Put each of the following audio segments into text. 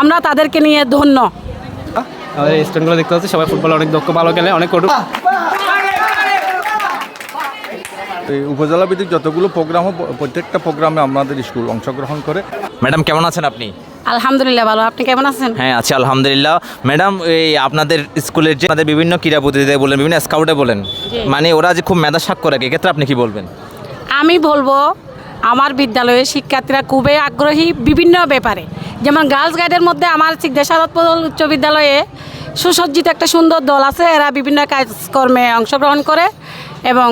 আমরা তাদেরকে নিয়ে ধন্য। আমাদের স্টুডেন্টগুলো দেখতে পাচ্ছি সবাই ফুটবল অনেক দক্ষ ভালো খেলে অনেক কঠোর এই উপজেলা ভিত্তিক যতগুলো প্রোগ্রাম প্রত্যেকটা প্রোগ্রামে আমাদের স্কুল অংশগ্রহণ করে। ম্যাডাম কেমন আছেন আপনি? আলহামদুলিল্লাহ ভালো। আপনি কেমন আছেন? হ্যাঁ আছি আলহামদুলিল্লাহ। ম্যাডাম এই আপনাদের স্কুলের যে আমাদের বিভিন্ন ক্রীড়া প্রতিযোগিতায় বলেন বিভিন্ন স্কাউটে বলেন মানে ওরা যে খুব মেধা স্বাক্ষর রাখে এক্ষেত্রে আপনি কি বলবেন? আমি বলব আমার বিদ্যালয়ের শিক্ষার্থীরা খুবই আগ্রহী বিভিন্ন ব্যাপারে। যেমন গার্লস গাইডের মধ্যে আমার সিদ্ধেশ্বরতপুর উচ্চ বিদ্যালয়ে সুসজ্জিত একটা সুন্দর দল আছে। এরা বিভিন্ন কাজকর্মে অংশগ্রহণ করে এবং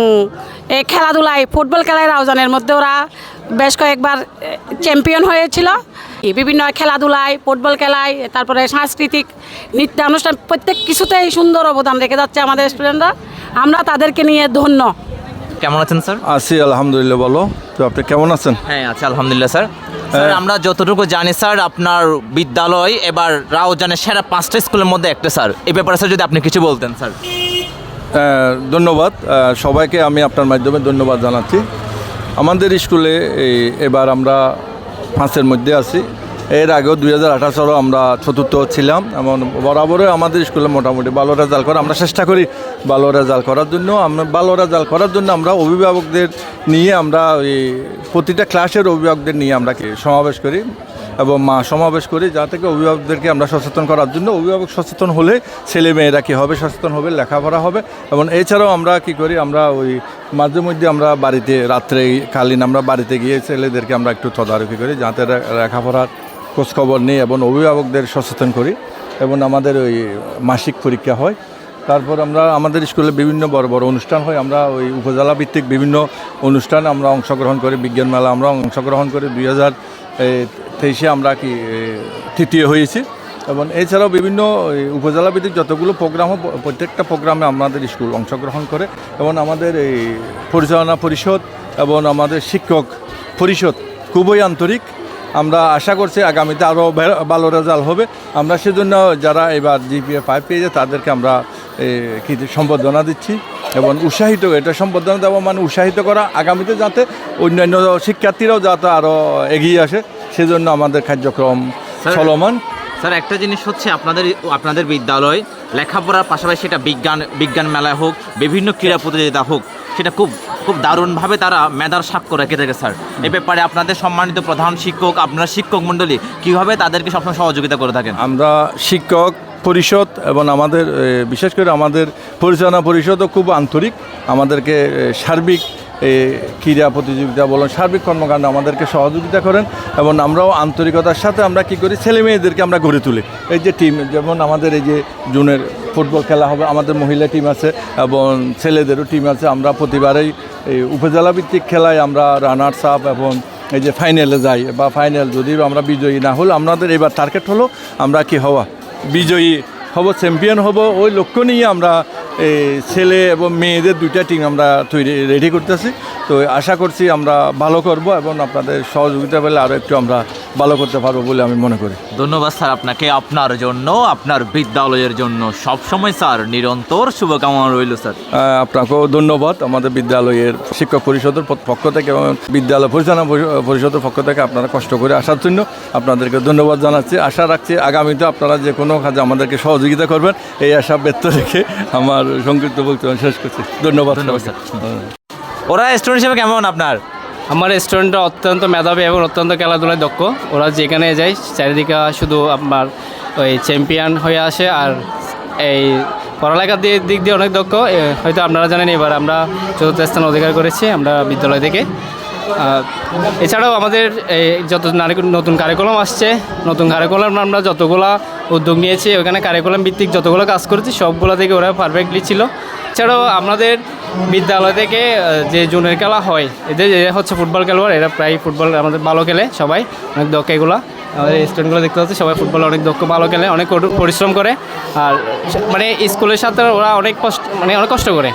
এই খেলাধুলায়, ফুটবল খেলায় রাউজানের মধ্যে ওরা বেশ কয়েকবার চ্যাম্পিয়ন হয়েছিল। বিভিন্ন খেলাধুলায়, ফুটবল খেলায়, তারপরে সাংস্কৃতিক নৃত্যানুষ্ঠান প্রত্যেক কিছুতেই সুন্দর অবদান রেখে যাচ্ছে আমাদের স্টুডেন্টরা আমরা তাদেরকে নিয়ে ধন্য। কেমন আছেন স্যার? আছি আলহামদুলিল্লাহ বলো তো আপনি কেমন আছেন? হ্যাঁ আছি আলহামদুলিল্লাহ স্যার। স্যার আমরা যতটুকু জানি স্যার আপনার বিদ্যালয় এবার রাউজানের সেরা পাঁচটা স্কুলের মধ্যে একটা স্যার। এই ব্যাপারে স্যার যদি আপনি কিছু বলতেন স্যার। ধন্যবাদ। সবাইকে আমি আপনার মাধ্যমে ধন্যবাদ জানাচ্ছি। আমাদের স্কুলে এই এবার আমরা পাঁচের মধ্যে আছি। এর আগেও দুই হাজার আঠারো আমরা চতুর্থ ছিলাম। এমন বরাবরই আমাদের স্কুলে মোটামুটি ভালো রেজাল্ট করা আমরা চেষ্টা করি ভালো রেজাল্ট করার জন্য। আমরা ভালো রেজাল্ট করার জন্য আমরা অভিভাবকদের নিয়ে আমরা ওই প্রতিটা ক্লাসের অভিভাবকদের নিয়ে আমরা কি সমাবেশ করি এবং মা সমাবেশ করি যা থেকে অভিভাবকদেরকে আমরা সচেতন করার জন্য। অভিভাবক সচেতন হলে ছেলে মেয়েরা কী হবে, সচেতন হবে, লেখাপড়া হবে এবং এছাড়াও আমরা কি করি, আমরা ওই মাঝে মধ্যে আমরা বাড়িতে রাত্রে কালীন আমরা বাড়িতে গিয়ে ছেলেদেরকে আমরা একটু তদারকি করি যাতে লেখাপড়ার খোঁজখবর নিই এবং অভিভাবকদের সচেতন করি এবং আমাদের ওই মাসিক পরীক্ষা হয়। তারপর আমরা, আমাদের স্কুলে বিভিন্ন বড় বড় অনুষ্ঠান হয়। আমরা ওই উপজেলা ভিত্তিক বিভিন্ন অনুষ্ঠানে আমরা অংশগ্রহণ করি। বিজ্ঞান মেলা আমরা অংশগ্রহণ করি। দুই হাজার তেইশে আমরা কি তৃতীয় হয়েছি। এবং এছাড়াও বিভিন্ন উপজেলা ভিত্তিক যতগুলো প্রোগ্রাম হয় প্রত্যেকটা প্রোগ্রামে আমাদের স্কুল অংশগ্রহণ করে এবং আমাদের এই পরিচালনা পরিষদ এবং আমাদের শিক্ষক পরিষদ খুবই আন্তরিক। আমরা আশা করছি আগামীতে আরও ভালো রেজাল্ট হবে। আমরা সেজন্য যারা এবার জিপিএ ফাইভ পেয়েছে তাদেরকে আমরা সম্বর্ধনা দিচ্ছি এবং উৎসাহিত এটা সম্বর্ধনা দেওয়া মানে উৎসাহিত করা আগামীতে যাতে অন্যান্য শিক্ষার্থীরাও যাতে আরও এগিয়ে আসে সেজন্য আমাদের কার্যক্রম চলমান। স্যার একটা জিনিস হচ্ছে আপনাদের আপনাদের বিদ্যালয় লেখাপড়ার পাশাপাশি সেটা বিজ্ঞান বিজ্ঞান মেলায় হোক বিভিন্ন ক্রীড়া প্রতিযোগিতা হোক সেটা খুব খুব দারুণভাবে তারা মেধার স্বাক্ষর রেখে থাকে, স্যার। এ ব্যাপারে আপনাদের সম্মানিত প্রধান শিক্ষক, আপনার শিক্ষক মণ্ডলী, কীভাবে তাদেরকে সবসময় সহযোগিতা করে থাকেন? আমরা শিক্ষক পরিষদ এবং আমাদের বিশেষ করে আমাদের পরিচালনা পরিষদও খুব আন্তরিক। আমাদেরকে সার্বিক ক্রীড়া প্রতিযোগিতা বলুন, সার্বিক কর্মকাণ্ডে আমাদেরকে সহযোগিতা করেন এবং আমরাও আন্তরিকতার সাথে আমরা কি করি, ছেলে মেয়েদেরকে আমরা গড়ে তুলি। এই যে টিম যেমন আমাদের এই যে জুনের ফুটবল খেলা হবে, আমাদের মহিলা টিম আছে এবং ছেলেদেরও টিম আছে। আমরা প্রতিবারেই এই উপজেলা ভিত্তিক খেলায় আমরা রানার্স আপ এবং এই যে ফাইনালে যাই বা ফাইনাল যদি আমরা বিজয়ী না হলো, আমাদের এবার টার্গেট হলো আমরা কি হওয়া? বিজয়ী হব চ্যাম্পিয়ন হব, ওই লক্ষ্য নিয়ে আমরা ছেলে এবং মেয়েদের দুইটা টিম আমরা তৈরি রেডি করতেছি। তো আশা করছি আমরা ভালো করব এবং আপনাদের সহযোগিতা পেলে আরও একটু আমরা ভালো করতে পারব বলে আমি মনে করি। ধন্যবাদ স্যার আপনাকে আপনার জন্য আপনার বিদ্যালয়ের জন্য। সবসময় স্যার নিরন্তর শুভকামনা রইল স্যার। আপনাকেও ধন্যবাদ। আমাদের বিদ্যালয়ের শিক্ষক পরিষদের পক্ষ থেকে এবং বিদ্যালয় পরিচালনা পরিষদের পক্ষ থেকে আপনারা কষ্ট করে আসার জন্য আপনাদেরকে ধন্যবাদ জানাচ্ছি। আশা রাখছি আগামীতে আপনারা যে কোনো কাজে আমাদেরকে সহযোগিতা করবেন। এই আশা ব্যক্ত রেখে আমার সংক্ষিপ্ত বক্তব্য শেষ করছি। ধন্যবাদ ধন্যবাদ, সবাইকে। ওরা স্টুডেন্ট হিসেবে কেমন আপনার? আমার স্টুডেন্টরা অত্যন্ত মেধাবী এবং অত্যন্ত খেলাধুলায় দক্ষ। ওরা যেখানে যায়, চারিদিকে শুধু আপনার ওই চ্যাম্পিয়ন হয়ে আসে আর এই পড়ালেখার দিক দিয়ে অনেক দক্ষ। হয়তো আপনারা জানেন এবার আমরা চতুর্থ স্থান অধিকার করেছি আমরা বিদ্যালয় থেকে। এছাড়াও আমাদের এই যত নতুন কারিকুলাম আসছে, নতুন কারিকুলাম আমরা যতগুলো উদ্যোগ নিয়েছি, ওখানে কারিকুলাম ভিত্তিক যতগুলো কাজ করেছি, সবগুলো থেকে ওরা পারফেক্টলি ছিল। এছাড়াও আমাদের বিদ্যালয় থেকে যে জুনের খেলা হয় এদের হচ্ছে ফুটবল খেলোয়াড় এরা প্রায় ফুটবল আমাদের ভালো খেলে সবাই অনেক দক্ষ এগুলো। আমাদের স্টুডেন্টগুলো দেখতে পাচ্ছি সবাই ফুটবল অনেক দক্ষ ভালো খেলে অনেক পরিশ্রম করে। আর মানে স্কুলের সাথে ওরা অনেক কষ্ট মানে অনেক কষ্ট করে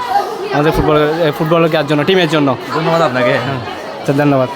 আমাদের ফুটবল ফুটবল জন্য টিমের জন্য। ধন্যবাদ আপনাকে। হ্যাঁ ধন্যবাদ।